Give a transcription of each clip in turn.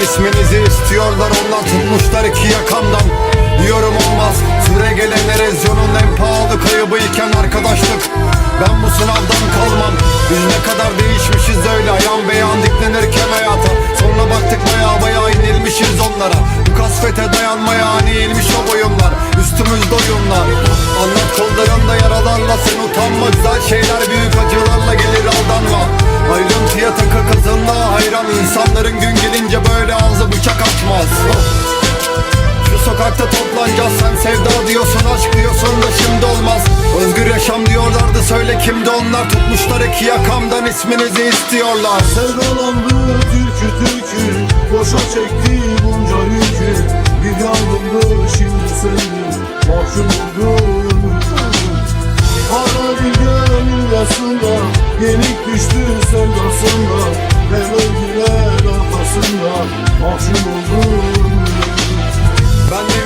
isminizi istiyorlar Onlar tutmuşlar iki yakamdan. Diyorum olmaz Süre gelen erozyonun en pahalı kaybı iken arkadaşlık. Ben bu sınavdan kalmam Biz ne kadar değişmişiz öyle. Ayan beyan diklenirken hayata Sonra baktık baya baya inilmişiz onlara. Bu kasvete dayanmaya hani eğilmiş o boyunlar Üstümüzde oyunlar. Anlat bıçak açmaz Şu sokakta toplanacağız sen sevda diyorsun aşk diyorsun da şimdi olmaz. Özgür yaşam diyorlardı söyle kimdi onlar? Tutmuşlar iki yakamdan isminizi istiyorlar. Sevdalandı türkü türkü Boşa çekti bunca yükü. Bir yangındı şimdi söndü Mahkum oldu Hala bir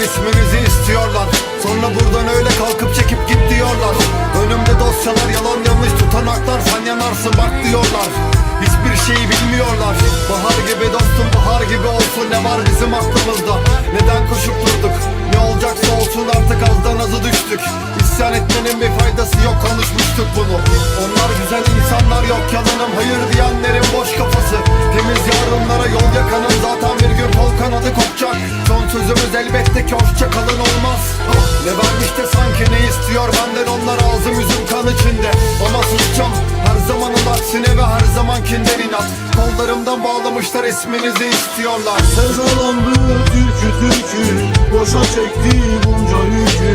Benden isminizi istiyorlar. Sonra buradan öyle kalkıp çekip git diyorlar. Önümde dosyalar yalan yanlış tutanaklar Sen yanarsın bak diyorlar. Hiçbir şeyi bilmiyorlar. Bahar gibi dostum bahar gibi olsun. Ne var bizim aklımızda? Neden koşup durduk? Ne olacaksa olsun artık azdan azı düştük. İsyan etmenin bir faydası yok konuşmuştuk bunu. Onlar güzel insanlar yok yalanım Hayır diyenlerin boş kafası. Temiz yarınlara yol yakanın sanki kalın olmaz. Ne vermiş de sanki ne istiyor benden? Onlar ağzım yüzüm kan içinde. Ama susacağım her zamanın aksine ve her zamankinden inat. Kollarımdan bağlamışlar isminizi istiyorlar. Sevdalandı türkü türkü. Boşa çekti bunca yükü.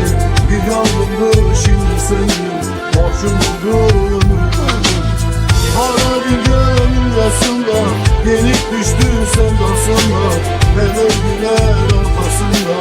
Bir yangındı şimdi senin Mahkum oldu Hala bir gönül yasında Yenik düştü sevdasına Hele güler arkasında.